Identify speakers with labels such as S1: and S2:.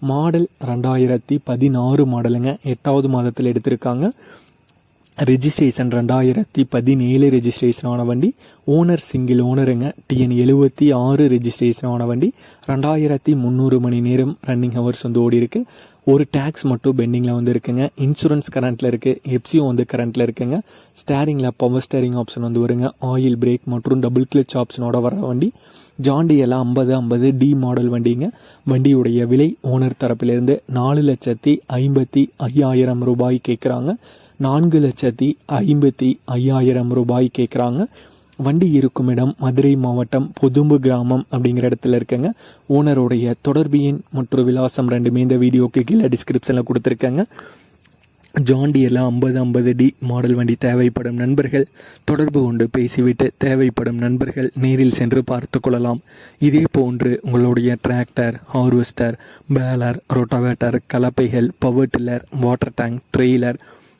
S1: Model ரெண்டாயிரத்தி பதினாறு மாடலுங்க. எட்டாவது மாதத்தில் எடுத்திருக்காங்க. ரெஜிஸ்ட்ரேஷன் ரெண்டாயிரத்தி பதினேழு ரெஜிஸ்ட்ரேஷன் ஆன வண்டி. ஓனர் சிங்கிள் ஓனருங்க டிஎன் எழுபத்தி ஆறு ரெஜிஸ்ட்ரேஷன் ஆன வண்டி. ரெண்டாயிரத்தி முந்நூறு மணி நேரம் ரன்னிங் ஹவர்ஸ் வந்து ஓடி இருக்கு. ஒரு டேக்ஸ் மட்டும் பெண்டிங்கில் வந்து இருக்குங்க. இன்சூரன்ஸ் கரண்ட்டில் இருக்குது எப்சியும் வந்து கரண்ட்டில் இருக்குங்க. ஸ்டேரிங்கில் பவர் ஸ்டேரிங் ஆப்ஷன் வந்து வருங்க. ஆயில் பிரேக் மற்றும் டபுள் கிளிச் ஆப்ஷனோட வர வண்டி. ஜாண்டி எல்லாம் ஐம்பது ஐம்பது டி மாடல் வண்டிங்க. வண்டியுடைய விலை ஓனர் தரப்பிலிருந்து நாலு லட்சத்தி ஐம்பத்தி ஐயாயிரம் ரூபாய் கேட்குறாங்க நான்கு லட்சத்தி ஐம்பத்தி ஐயாயிரம் ரூபாய் கேட்குறாங்க வண்டி இருக்கும் இடம் மதுரை மாவட்டம் பொதும்பு கிராமம் அப்படிங்கிற இடத்துல இருக்குங்க. ஓனருடைய தொடர்பு எண் மற்றும் விலாசம் ரெண்டுமே இந்த வீடியோக்கு கீழே டிஸ்கிரிப்ஷனில் கொடுத்துருக்கேங்க. ஜாண்டியெல்லாம் ஐம்பது ஐம்பது டி மாடல் வண்டி தேவைப்படும் நண்பர்கள். தொடர்பு கொண்டு பேசிவிட்டு தேவைப்படும் நண்பர்கள் நேரில் சென்று பார்த்து கொள்ளலாம். இதே போன்று உங்களுடைய tractor harvester baler rotavator கலப்பைகள் power tiller water tank trailer